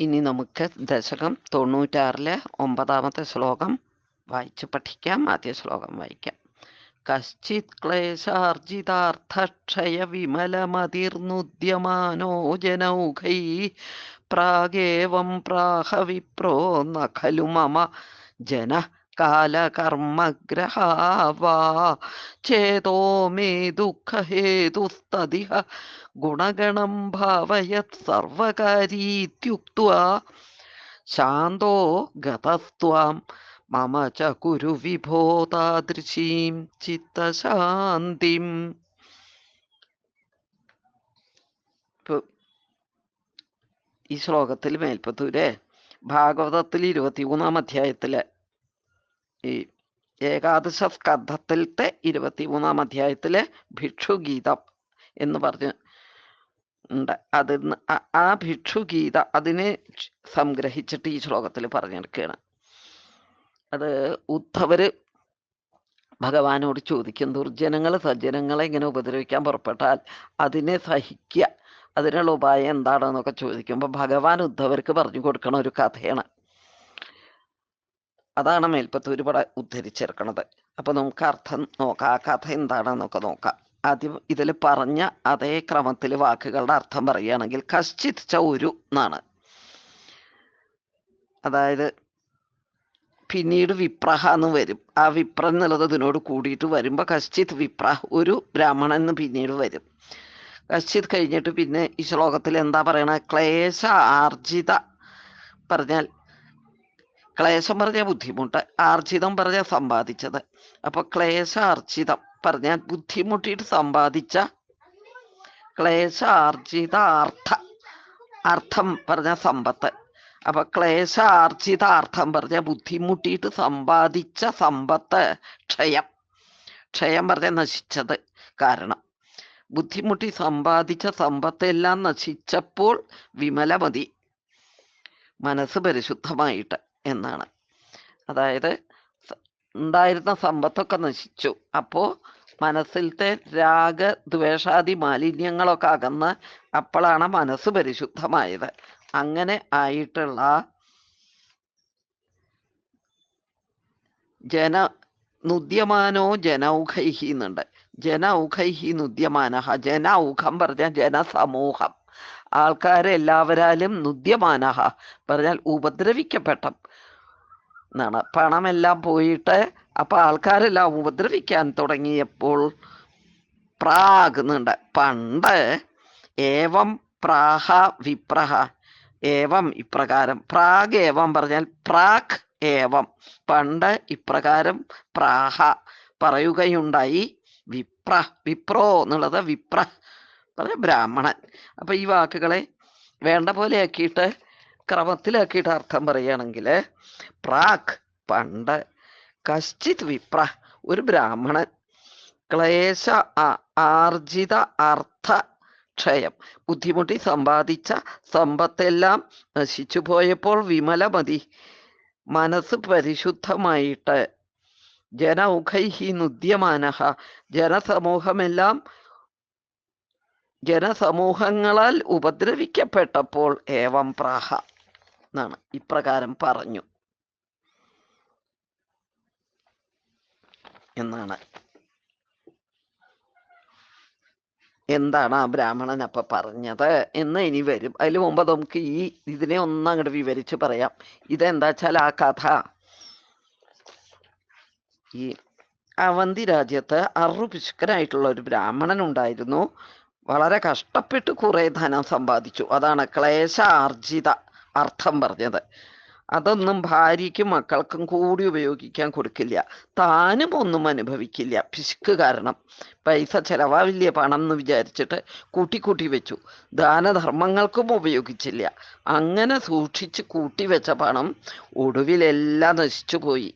ഇനി നമുക്ക് ദശകം തൊണ്ണൂറ്റാറിലെ ഒമ്പതാമത്തെ ശ്ലോകം വായിച്ച് പഠിക്കാം. ആദ്യ ശ്ലോകം വായിക്കാം. കശ്ചിത് ക്ലേശാർജിതാർത്ഥക്ഷയ വിമലമതിർന്നുദ്യമാനോ ജനൗഘൈ പ്രാഗേവം പ്രാഹ വിപ്രോ ന ഖലു മമ ജന കാലകർമ്മഗ്രഹാവാ ചേതോ മേ ദുഃഖഹേതുസ്തതിഹ ഗുണഗണം ഭാവയത് സർവകാരീത്യുക്വാ ശാന്തോ ഗതസ്ത്വാം. മമ ച കുരു വിഭോ താദൃശീം ചിത്തശാന്തിം. ഈ ശ്ലോകത്തിൽ മേൽപ്പത്തൂരെ ഭാഗവതത്തിൽ ഇരുപത്തിമൂന്നാം അധ്യായത്തിൽ ഈ ഏകാദശ സ്കന്ധത്തിലത്തെ ഇരുപത്തിമൂന്നാം അധ്യായത്തിലെ ഭിക്ഷുഗീതം എന്ന് പറഞ്ഞ് ഉണ്ട്. അതിന് ആ- ഭിക്ഷു ഗീത അതിനെ സംഗ്രഹിച്ചിട്ട് ഈ ശ്ലോകത്തിൽ പറഞ്ഞെടുക്കുകയാണ്. അത് ഉദ്ധവര് ഭഗവാനോട് ചോദിക്കും ദുർജനങ്ങൾ സജ്ജനങ്ങളെ ഇങ്ങനെ ഉപദ്രവിക്കാൻ പുറപ്പെട്ടാൽ അതിനെ സഹിക്കുക അതിനുള്ള ഉപായം എന്താണെന്നൊക്കെ ചോദിക്കുമ്പോൾ ഭഗവാൻ ഉദ്ധവർക്ക് പറഞ്ഞു കൊടുക്കണ ഒരു കഥയാണ്. അതാണ് മേൽപ്പത്തൂര് പട ഉദ്ധരിച്ചെടുക്കണത്. അപ്പൊ നമുക്ക് അർത്ഥം നോക്കാം. ആ കഥ എന്താണെന്നൊക്കെ നോക്കാം. ആദ്യം ഇതിൽ പറഞ്ഞ അതേ ക്രമത്തിൽ വാക്കുകളുടെ അർത്ഥം പറയുകയാണെങ്കിൽ കശ്ചിത് ച എന്നാണ്. അതായത് പിന്നീട് വിപ്രഹ എന്ന് വരും. ആ വിപ്ര എന്നുള്ളത് ഇതിനോട് കൂടിയിട്ട് വരുമ്പോൾ കശ്ചിത് വിപ്ര ഒരു ബ്രാഹ്മണൻ എന്ന് പിന്നീട് വരും. കശ്ചിത് കഴിഞ്ഞിട്ട് പിന്നെ ഈ ശ്ലോകത്തിൽ എന്താ പറയണ? ക്ലേശ ആർജിത പറഞ്ഞാൽ ക്ലേശം പറഞ്ഞ ബുദ്ധിമുട്ട് ആർജിതം പറഞ്ഞ സമ്പാദിച്ചത്. അപ്പോൾ ക്ലേശ ആർജിതം പറഞ്ഞാൽ ബുദ്ധിമുട്ടിയിട്ട് സമ്പാദിച്ച ക്ലേശ ആർജിത അർത്ഥ അർത്ഥം പറഞ്ഞ സമ്പത്ത്. അപ്പൊ ക്ലേശ ആർജിത അർത്ഥം പറഞ്ഞ ബുദ്ധിമുട്ടിയിട്ട് സമ്പാദിച്ച സമ്പത്ത് ക്ഷയം. ക്ഷയം പറഞ്ഞ നശിച്ചത് കാരണം. ബുദ്ധിമുട്ടി സമ്പാദിച്ച സമ്പത്തെല്ലാം നശിച്ചപ്പോൾ വിമലമതി മനസ്സ് പരിശുദ്ധമായിട്ട് എന്നാണ്. അതായത് ഉണ്ടായിരുന്ന സമ്പത്തൊക്കെ നശിച്ചു. അപ്പോ മനസ്സിലത്തെ രാഗ ദ്വേഷാദി മാലിന്യങ്ങളൊക്കെ അകന്ന് അപ്പോഴാണ് മനസ്സ് പരിശുദ്ധമായത്. അങ്ങനെ ആയിട്ടുള്ള ജന നുദ്യമാനോ ജനൗഖൈഹി എന്നുണ്ട്. ജനൗഖൈഹി നുദ്യമാനഹ ജനൗഖം പറഞ്ഞാൽ ജനസമൂഹം. ആൾക്കാരെല്ലാവരാലും നുദ്യമാനഹ പറഞ്ഞാൽ ഉപദ്രവിക്കപ്പെട്ട എന്നാണ് പണമെല്ലാം പോയിട്ട് അപ്പൊ ആൾക്കാരെല്ലാം ഉപദ്രവിക്കാൻ തുടങ്ങിയപ്പോൾ പ്രാകുന്നുണ്ട് പണ്ട് ഏവം പ്രാഹ വിപ്രഹ. ഏവം ഇപ്രകാരം. പ്രാഗ് ഏവം പറഞ്ഞാൽ പ്രാഗ് ഏവം. പണ്ട് ഇപ്രകാരം പ്രാഹ പറയുകയുണ്ടായി വിപ്ര വിപ്രോ എന്നുള്ളത് വിപ്ര പറഞ്ഞ ബ്രാഹ്മണൻ. അപ്പൊ ഈ വാക്കുകളെ വേണ്ട പോലെ ആക്കിയിട്ട് ക്രമത്തിലാക്കിയിട്ട് അർത്ഥം പറയുകയാണെങ്കിൽ പ്രാക് പണ്ട് കശ്ചിത് വിപ്ര ഒരു ബ്രാഹ്മണൻ ക്ലേശ ആർജിത അർത്ഥ ക്ഷയം ബുദ്ധിമുട്ടി സമ്പാദിച്ച സമ്പത്തെല്ലാം നശിച്ചു പോയപ്പോൾ വിമലമതി മനസ്സ് പരിശുദ്ധമായിട്ട് ജനൗഖൈഹി നുദ്യമാനഹ ജനസമൂഹമെല്ലാം ജനസമൂഹങ്ങളാൽ ഉപദ്രവിക്കപ്പെട്ടപ്പോൾ ഏവം പ്രാഹ. എന്നാണ് ഇപ്രകാരം പറഞ്ഞു. എന്നാണ്. എന്താണ് ആ ബ്രാഹ്മണൻ അപ്പൊ പറഞ്ഞത്? എന്ന് ഇനി വരും. അതിൽ മുമ്പ് നമുക്ക് ഈ ഇതിനെ ഒന്ന് അങ്ങോട്ട് വിവരിച്ച് പറയാം. ഇതെന്താ വെച്ചാൽ ആ കഥ. ഈ അവന്തി രാജ്യത്ത് അറുപിശുക്കനായിട്ടുള്ള ഒരു ബ്രാഹ്മണൻ ഉണ്ടായിരുന്നു. വളരെ കഷ്ടപ്പെട്ട് കുറെ ധനം സമ്പാദിച്ചു. അതാണ് ക്ലേശ ആർജിത അർത്ഥം പറഞ്ഞത്. അതൊന്നും ഭാര്യയ്ക്കും മക്കൾക്കും കൂടി ഉപയോഗിക്കാൻ കൊടുക്കില്ല. താനും ഒന്നും അനുഭവിക്കില്ല. പിശുക്ക് കാരണം. പൈസ ചെലവാവില്ല പണം എന്ന് വിചാരിച്ചിട്ട് കൂട്ടി കൂട്ടി വെച്ചു. ദാനധർമ്മങ്ങൾക്കും ഉപയോഗിച്ചില്ല. അങ്ങനെ സൂക്ഷിച്ച് കൂട്ടി വെച്ച പണം ഒടുവിലെല്ലാം നശിച്ചു പോയി.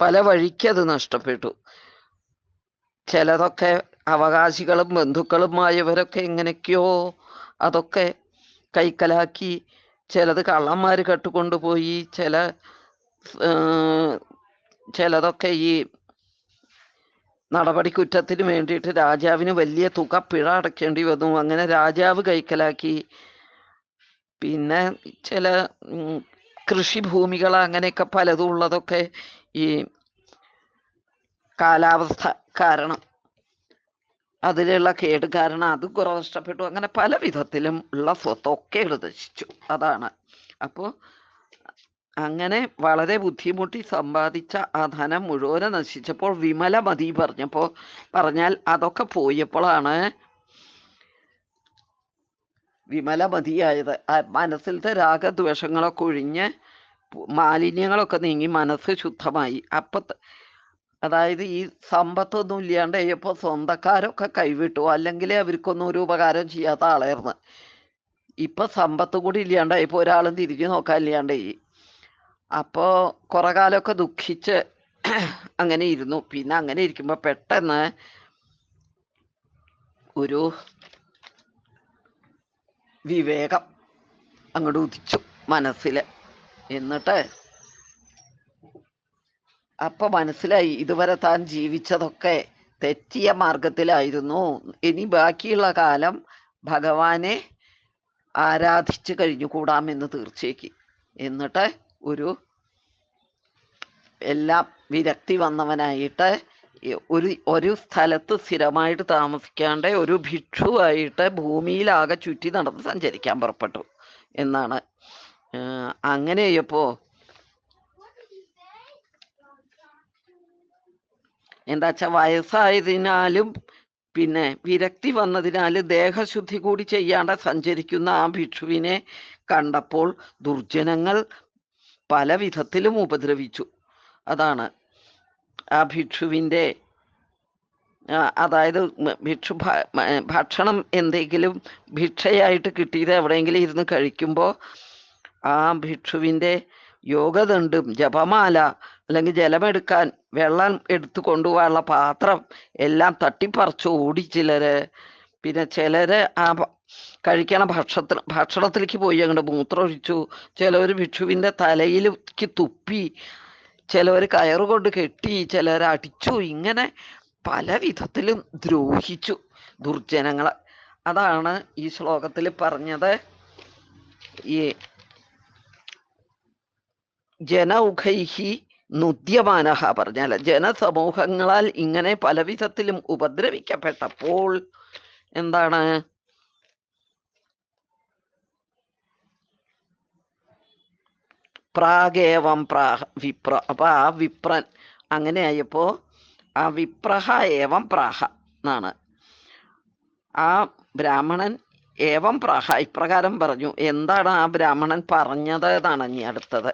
പല വഴിക്കത് നഷ്ടപ്പെട്ടു. ചിലതൊക്കെ അവകാശികളും ബന്ധുക്കളുമായവരൊക്കെ എങ്ങനെയൊക്കെയോ അതൊക്കെ കൈക്കലാക്കി ചിലത് കള്ളന്മാർ കെട്ടുകൊണ്ടുപോയി ചില ചിലതൊക്കെ ഈ നടപടി കുറ്റത്തിന് വേണ്ടിയിട്ട് രാജാവിന് വലിയ തുക പിഴ അടയ്ക്കേണ്ടി വന്നു. അങ്ങനെ രാജാവ് കൈക്കലാക്കി. പിന്നെ ചില കൃഷിഭൂമികൾ അങ്ങനെയൊക്കെ പലതും ഉള്ളതൊക്കെ ഈ കാലാവസ്ഥ കാരണം അതിലുള്ള കേട് കാരണം അത് കുറെ നഷ്ടപ്പെട്ടു. അങ്ങനെ പല വിധത്തിലും ഉള്ള സ്വത്തൊക്കെ നശിച്ചു. അതാണ്. അപ്പോ അങ്ങനെ വളരെ ബുദ്ധിമുട്ടി സമ്പാദിച്ച ആ ധനം മുഴുവനും നശിച്ചപ്പോൾ വിമല മതി പറഞ്ഞപ്പോൾ പറഞ്ഞാൽ അതൊക്കെ പോയപ്പോഴാണ് വിമല മതിയായത് മനസ്സിലത്തെ രാഗദ്വേഷങ്ങളൊക്കെ ഒഴിഞ്ഞ് മാലിന്യങ്ങളൊക്കെ നീങ്ങി മനസ്സ് ശുദ്ധമായി. അപ്പൊ അതായത് ഈ സമ്പത്തൊന്നും ഇല്ലാണ്ട് ഇപ്പോൾ സ്വന്തക്കാരൊക്കെ കൈവിട്ടു അല്ലെങ്കിൽ അവർക്കൊന്നും ഒരു ഉപകാരം ചെയ്യാത്ത ആളായിരുന്നു. ഇപ്പൊ സമ്പത്ത് കൂടി ഇല്ലാണ്ട് ഇപ്പോൾ ഒരാളും തിരിഞ്ഞു നോക്കാൻ ഇല്ലാണ്ട്. അപ്പോ കുറെ കാലമൊക്കെ ദുഃഖിച്ച് അങ്ങനെ ഇരുന്നു. പിന്നെ അങ്ങനെ ഇരിക്കുമ്പോൾ പെട്ടെന്ന് ഒരു വിവേകം അങ്ങോട്ട് ഉദിച്ചു മനസ്സിൽ എന്നിട്ട് അപ്പൊ മനസ്സിലായി ഇതുവരെ താൻ ജീവിച്ചതൊക്കെ തെറ്റിയ മാർഗത്തിലായിരുന്നു ഇനി ബാക്കിയുള്ള കാലം ഭഗവാനെ ആരാധിച്ചു കഴിഞ്ഞുകൂടാമെന്ന് തീർച്ചയാക്കി. എന്നിട്ട് ഒരു എല്ലാം വിരക്തി വന്നവനായിട്ട് ഒരു ഒരു സ്ഥലത്ത് സ്ഥിരമായിട്ട് താമസിക്കാണ്ട് ഒരു ഭിക്ഷുവായിട്ട് ഭൂമിയിലാകെ ചുറ്റി നടന്ന് സഞ്ചരിക്കാൻ പുറപ്പെട്ടു എന്നാണ്. ആഹ് എന്താ വെച്ചാ വയസ്സായതിനാലും പിന്നെ വിരക്തി വന്നതിനാൽ ദേഹശുദ്ധി കൂടി ചെയ്യാണ്ട് സഞ്ചരിക്കുന്ന ആ ഭിക്ഷുവിനെ കണ്ടപ്പോൾ ദുർജനങ്ങൾ പല വിധത്തിലും ഉപദ്രവിച്ചു. അതാണ്. ആ ഭിക്ഷുവിന്റെ അതായത് ഭിക്ഷു ഭക്ഷണം എന്തെങ്കിലും ഭിക്ഷയായിട്ട് കിട്ടിയത് എവിടെയെങ്കിലും ഇരുന്ന് കഴിക്കുമ്പോൾ ആ ഭിക്ഷുവിന്റെ യോഗദണ്ഡും ജപമാല അല്ലെങ്കിൽ ജലമെടുക്കാൻ വെള്ളം എടുത്തു കൊണ്ടുപോകാനുള്ള പാത്രം എല്ലാം തട്ടിപ്പറിച്ചു ഓടി ചിലര് പിന്നെ ചിലര് ആ കഴിക്കണ ഭക്ഷണത്തിന് ഭക്ഷണത്തിലേക്ക് പോയി അങ്ങോട്ട് മൂത്രമൊഴിച്ചു. ചിലവർ ഭിക്ഷുവിന്റെ തലയിലേക്ക് തുപ്പി. ചിലവർ കയറുകൊണ്ട് കെട്ടി. ചിലർ അടിച്ചു. ഇങ്ങനെ പല വിധത്തിലും ദ്രോഹിച്ചു ദുർജനങ്ങളെ. അതാണ് ഈ ശ്ലോകത്തിൽ പറഞ്ഞത്. ഈ ജനൗഖൈഹി നുദ്യമാനഹ പറഞ്ഞാൽ ജനസമൂഹങ്ങളാൽ ഇങ്ങനെ പലവിധത്തിലും ഉപദ്രവിക്കപ്പെട്ടപ്പോൾ എന്താണ്? പ്രാഗേവം പ്രാഹ വിപ്ര അപ്പൊ ആ വിപ്രൻ അങ്ങനെ ആയപ്പോ ആ വിപ്രഹ ഏവം പ്രാഹ എന്നാണ്. ആ ബ്രാഹ്മണൻ ഏവം പ്രാഹ ഇപ്രകാരം പറഞ്ഞു. എന്താണ് ആ ബ്രാഹ്മണൻ പറഞ്ഞത് എന്നാണ് ഇനി അടുത്തത്.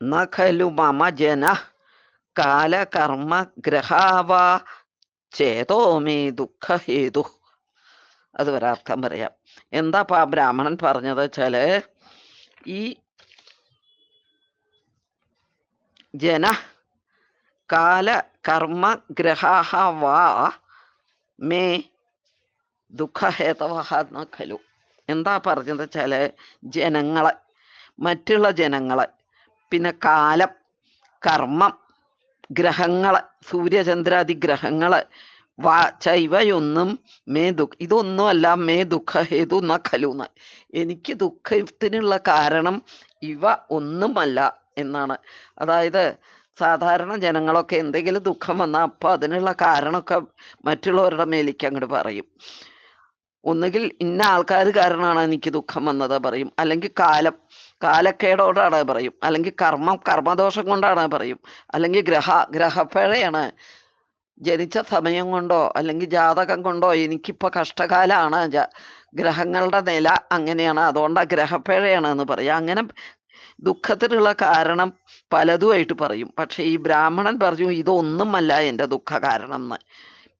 ന ഖലു മമ ജന കാലകർമ്മ ഗ്രഹാവാ ചേതോ മേ ദുഃഖഹേതു അത് ഒരർത്ഥം പറയാം. എന്താ ആ ബ്രാഹ്മണൻ പറഞ്ഞത് വെച്ചാൽ ഈ ജന കാല കർമ്മ ഗ്രഹാഹ വാ മേ ദുഃഖഹേതവഹ ന ഖലു എന്താ പറഞ്ഞത് വെച്ചാൽ ജനങ്ങളെ മറ്റുള്ള ജനങ്ങളെ പിന്നെ കാലം കർമ്മം ഗ്രഹങ്ങൾ സൂര്യചന്ദ്രാദി ഗ്രഹങ്ങൾ വാ ചൈവയൊന്നും മേ ദുഃഖ ഇതൊന്നുമല്ല മേ ദുഃഖഹേതു ന കലൂന്ന് എനിക്ക് ദുഃഖത്തിനുള്ള കാരണം ഇവ ഒന്നുമല്ല എന്നാണ്. അതായത് സാധാരണ ജനങ്ങളൊക്കെ എന്തെങ്കിലും ദുഃഖം വന്നാൽ അപ്പൊ അതിനുള്ള കാരണമൊക്കെ മറ്റുള്ളവരുടെ മേലേക്ക് അങ്ങോട്ട് പറയും. ഒന്നുകിൽ ഇന്ന ആൾക്കാർ കാരണമാണ് എനിക്ക് ദുഃഖം വന്നത് പറയും. അല്ലെങ്കിൽ കാലം കാലക്കേടോടാണ് പറയും. അല്ലെങ്കിൽ കർമ്മം കർമ്മദോഷം കൊണ്ടാണ് പറയും. അല്ലെങ്കിൽ ഗ്രഹ ഗ്രഹപ്പിഴയാണ്. ജനിച്ച സമയം കൊണ്ടോ അല്ലെങ്കിൽ ജാതകം കൊണ്ടോ എനിക്കിപ്പോ കഷ്ടകാലാണ്. ഗ്രഹങ്ങളുടെ നില അങ്ങനെയാണ്. അതുകൊണ്ടാ ഗ്രഹപ്പിഴയാണ് എന്ന് പറയും. അങ്ങനെ ദുഃഖത്തിനുള്ള കാരണം പലതുമായിട്ട് പറയും. പക്ഷെ ഈ ബ്രാഹ്മണൻ പറഞ്ഞു ഇതൊന്നുമല്ല എന്റെ ദുഃഖ കാരണം എന്ന്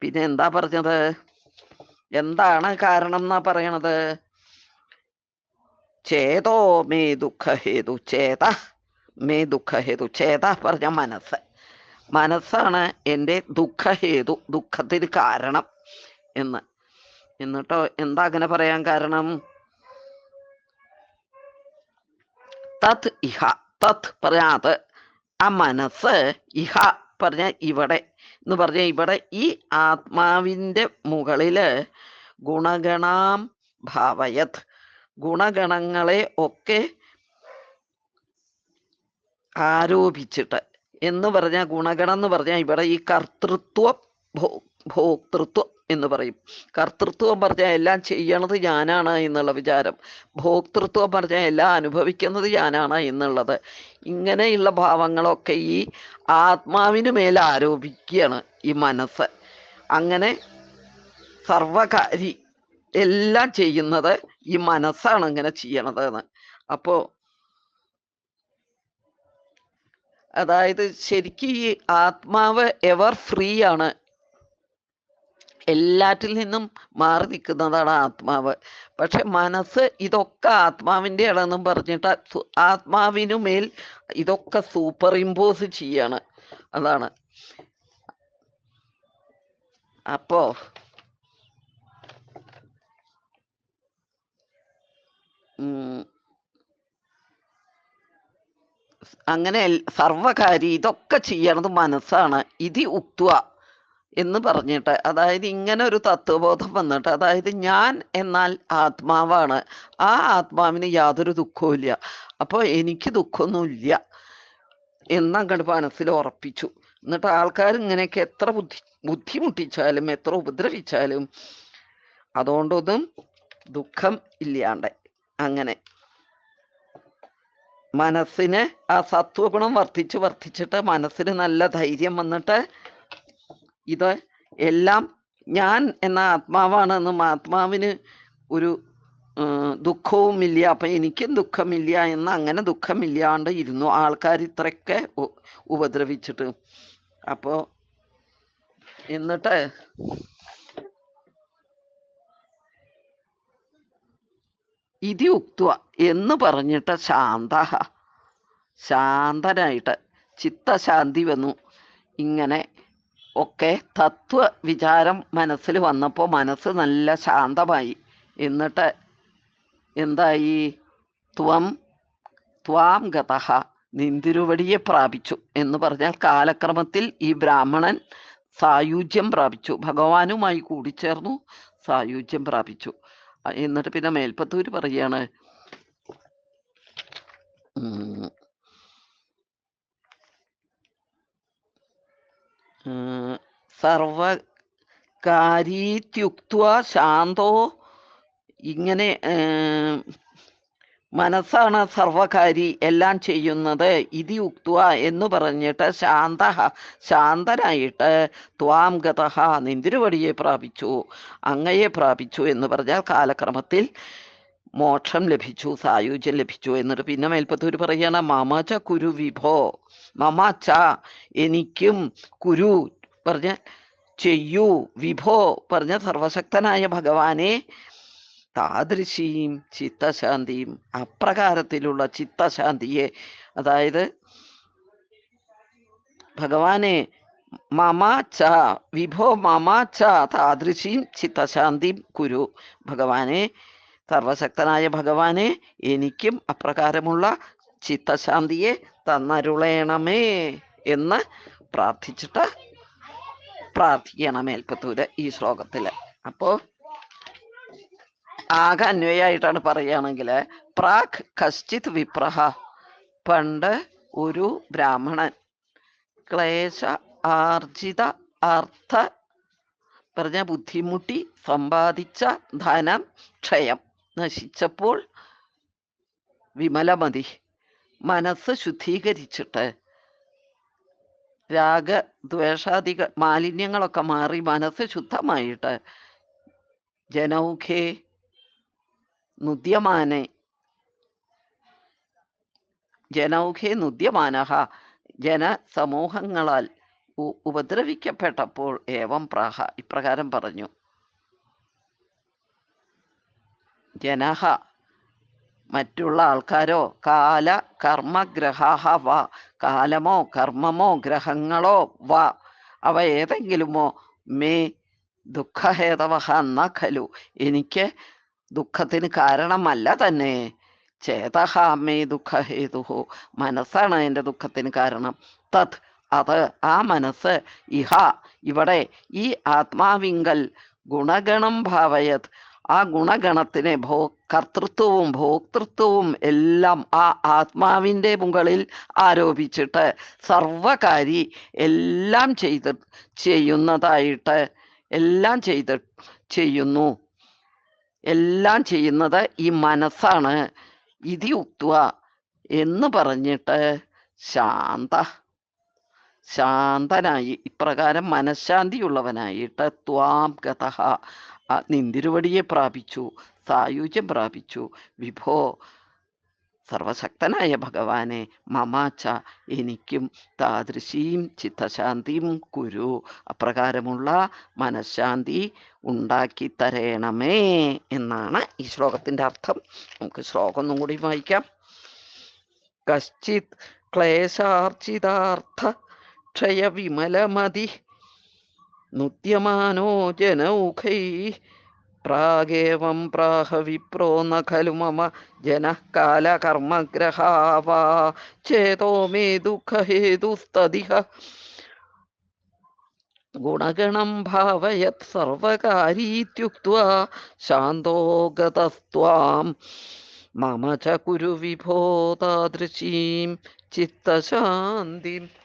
പിന്നെ എന്താ പറഞ്ഞത്? എന്താണ് കാരണം എന്നാ പറയണത്? ചേതോ മേ ദുഃഖഹേതു ചേത മേ ദുഃഖഹേതു ചേത പറഞ്ഞ മനസ്സ്. മനസ്സാണ് എന്റെ ദുഃഖഹേതു ദുഃഖത്തിന് കാരണം എന്ന്. എന്നിട്ടോ എന്താ അങ്ങനെ പറയാൻ കാരണം? തത് ഇഹ തത് പറയാത് ആ മനസ്സ് ഇഹ പറഞ്ഞ ഇവിടെ എന്ന് പറഞ്ഞ ഇവിടെ ഈ ആത്മാവിന്റെ മുകളിൽ ഗുണഗണാം ഭാവയത്. ഗുണഗണങ്ങളെ ഒക്കെ ആരോപിച്ചിട്ട്. എന്ന് പറഞ്ഞ ഗുണഗണം എന്ന് പറഞ്ഞാൽ ഇവിടെ ഈ കർത്തൃത്വം ഭോക്തൃത്വം എന്ന് പറയും. കർത്തൃത്വം പറഞ്ഞാൽ എല്ലാം ചെയ്യണത് ഞാനാണ് എന്നുള്ള വിചാരം. ഭോക്തൃത്വം പറഞ്ഞാൽ എല്ലാം അനുഭവിക്കുന്നത് ഞാനാണ് എന്നുള്ളത്. ഇങ്ങനെയുള്ള ഭാവങ്ങളൊക്കെ ഈ ആത്മാവിന് മേൽ ആരോപിക്കുകയാണ് ഈ മനസ്സ്. അങ്ങനെ സർവകാരി എല്ലാം ചെയ്യുന്നത് ഈ മനസ്സാണ് ഇങ്ങനെ ചെയ്യണത് എന്ന് അപ്പോ അതായത് ശരിക്കും ഈ ആത്മാവ് എവർ ഫ്രീ ആണ്. എല്ലാറ്റിൽ നിന്നും മാറി നിൽക്കുന്നതാണ് ആത്മാവ്. പക്ഷെ മനസ്സ് ഇതൊക്കെ ആത്മാവിന്റെ ആണെന്നും പറഞ്ഞിട്ട് ആത്മാവിനു മേൽ ഇതൊക്കെ സൂപ്പർ ഇമ്പോസ് ചെയ്യാണ്. അതാണ്. അപ്പോ അങ്ങനെ സർവകാരി ഇതൊക്കെ ചെയ്യണത് മനസ്സാണ്. ഇതി ഉക്തുവ എന്ന് പറഞ്ഞിട്ട് അതായത് ഇങ്ങനെ ഒരു തത്വബോധം വന്നിട്ട് അതായത് ഞാൻ എന്നാൽ ആത്മാവാണ്. ആ ആത്മാവിന് യാതൊരു ദുഃഖവും ഇല്ല. അപ്പോൾ എനിക്ക് ദുഃഖമൊന്നുമില്ല എന്നങ്ങോട്ട് മനസ്സിൽ ഉറപ്പിച്ചു. എന്നിട്ട് ആൾക്കാർ ഇങ്ങനെയൊക്കെ എത്ര ബുദ്ധി ബുദ്ധിമുട്ടിച്ചാലും എത്ര ഉപദ്രവിച്ചാലും അതുകൊണ്ടൊന്നും ദുഃഖം ഇല്ലാണ്ട്. അങ്ങനെ. മനസ്സിന് ആ സത്വഗുണം വർദ്ധിച്ച് വർദ്ധിച്ചിട്ട് മനസ്സിന് നല്ല ധൈര്യം വന്നിട്ട് ഇത് എല്ലാം ഞാൻ എന്ന ആത്മാവാണ് ആത്മാവാണെന്നും ആത്മാവിന് ഒരു ദുഃഖവുമില്ല. അപ്പൊ എനിക്കും ദുഃഖമില്ല എന്ന് അങ്ങനെ ദുഃഖമില്ലാണ്ട് ഇരുന്നു. ആൾക്കാർ ഇത്രയൊക്കെ ഉപദ്രവിച്ചിട്ട്. അപ്പോ എന്നിട്ട് ഇതി ഉക്തുവ എന്ന് പറഞ്ഞിട്ട് ശാന്ത ശാന്തനായിട്ട് ചിത്തശാന്തി വന്നു. ഇങ്ങനെ ഒക്കെ തത്വ വിചാരം മനസ്സിൽ വന്നപ്പോൾ മനസ്സ് നല്ല ശാന്തമായി. എന്നിട്ട് എന്തായി? ത്വം ത്വാം ഗതഹ നിന്തിരുവടിയെ പ്രാപിച്ചു എന്ന് പറഞ്ഞാൽ കാലക്രമത്തിൽ ഈ ബ്രാഹ്മണൻ സായുജ്യം പ്രാപിച്ചു. ഭഗവാനുമായി കൂടിച്ചേർന്നു സായുജ്യം പ്രാപിച്ചു. എന്നിട്ട് പിന്നെ മേൽപ്പത്തൂര് പറയാണ്. ഉം, ശാന്തോ ഇങ്ങനെ മനസ്സാണ് സർവകാരി എല്ലാം ചെയ്യുന്നത്. ഇതി ഉക്വ എന്ന് പറഞ്ഞിട്ട് ശാന്ത ശാന്തനായിട്ട് ത്വാം ഗതഹ നിന്തിരുവടിയെ പ്രാപിച്ചു. അങ്ങയെ പ്രാപിച്ചു എന്ന് പറഞ്ഞാൽ കാലക്രമത്തിൽ മോക്ഷം ലഭിച്ചു സായുജ്യം ലഭിച്ചു എന്നിട്ട് പിന്നെ മേൽപ്പത്തൂർ പറയാണ് മമച കുരു വിഭോ മമച്ച എനിക്കും കുരു പറഞ്ഞ ചെയ്യൂ വിഭോ പറഞ്ഞ സർവശക്തനായ ഭഗവാനെ താദൃശീം ചിത്തശാന്തിയും അപ്രകാരത്തിലുള്ള ചിത്തശാന്തിയെ അതായത് ഭഗവാനെ മമാച്ച വിഭോ മമാച്ച ച ചിത്തശാന്തിയും ചിത്തശാന്തിം കുരു. ഭഗവാനെ സർവശക്തനായ ഭഗവാനെ എനിക്കും അപ്രകാരമുള്ള ചിത്തശാന്തിയെ തന്നരുളേണമേ എന്ന് പ്രാർത്ഥിച്ചിട്ട് പ്രാർത്ഥിക്കണം മേൽപ്പത്തൂര് ഈ ശ്ലോകത്തിൽ അപ്പോ ആകെ അന്വയായിട്ടാണ് പറയുകയാണെങ്കിൽ പ്രാക് കശ്ചിത് വിപ്രഹ പണ്ട് ഒരു ബ്രാഹ്മണൻ. ക്ലേശ ആർജിത അർത്ഥ പറഞ്ഞ ബുദ്ധിമുട്ടി സമ്പാദിച്ച ധനം ക്ഷയം. നശിച്ചപ്പോൾ വിമലമതി. മനസ്സ് ശുദ്ധീകരിച്ചിട്ട്. രാഗ ദ്വേഷാദിക മാലിന്യങ്ങളൊക്കെ മാറി മനസ്സ് ശുദ്ധമായിട്ട്. ജനൗഖേ നുദ്യമാനെ. ജനൗഖേ നുദ്യമാനഹ. ജനസമൂഹങ്ങളാൽ ഉപദ്രവിക്കപ്പെട്ടപ്പോൾ ഏവം പ്രാഹ. ഇപ്രകാരം പറഞ്ഞു. ജനഹ മറ്റുള്ള ആൾക്കാരോ കാല കർമ്മഗ്രഹാഹ വ കാലമോ കർമ്മമോ ഗ്രഹങ്ങളോ വ അവ ഏതെങ്കിലുമോ മേ ദുഃഖഹേതവഹ ന ഖലു. എനിക്ക് ദുഃഖത്തിന് കാരണമല്ല തന്നെ. ചേതഹ മേ ദുഃഖഹേതുഹു മനസ്സാണ് എന്റെ ദുഃഖത്തിന് കാരണം. തത് അത് ആ മനസ്സ് ഇഹ. ഇവിടെ ഈ ആത്മാവിങ്കൽ ഗുണഗണം ഭാവയത്. ആ ഗുണഗണത്തിനെ ഭോ കർത്തൃത്വവും ഭോക്തൃത്വവും എല്ലാം ആ ആത്മാവിന്റെ മുകളിൽ ആരോപിച്ചിട്ട് സർവകാരി എല്ലാം ചെയ്ത് ചെയ്യുന്നതായിട്ട് എല്ലാം ചെയ്ത് ചെയ്യുന്നു. എല്ലാം ചെയ്യുന്നത് ഈ മനസ്സാണ്. ഇതി ഉക്വ എന്ന് പറഞ്ഞിട്ട് ശാന്ത ശാന്തനായി ഇപ്രകാരം മനഃശാന്തിയുള്ളവനായിട്ട് ത്വാം ഗത നിന്തിരുവടിയെ പ്രാപിച്ചു സായുജ്യം പ്രാപിച്ചു വിഭോ സർവശക്തനായ ഭഗവാനെ മമാച്ച എനിക്കും താദൃശീം ചിത്തശാന്തിയും കുരു. അപ്രകാരമുള്ള മനഃശാന്തി ഉണ്ടാക്കി തരേണമേ എന്നാണ് ഈ ശ്ലോകത്തിന്റെ അർത്ഥം. നമുക്ക് ശ്ലോകം ഒന്നും കൂടി വായിക്കാം. കശ്ചിത് ക്ലേശാർജിതാർത്ഥ ക്ഷയവിമലമതി നുദ്യമാനോ ജനൗഖൈ പ്രാഗേവം പ്രാഹ വിപ്രോ ന ഖലു മമ ജന കാലകർമ്മഗ്രഹാവാ. ചേതോ മേ ദുഃഖഹേതുസ്തതിഹ ഗുണഗണം ഭാവയത് സർവകാരീത്യുക്വാ ശാന്തോ ഗതസ്ത്വാം. മമ ച കുരു വിഭോ താദൃശീം. ചിത്തശാന്തിം.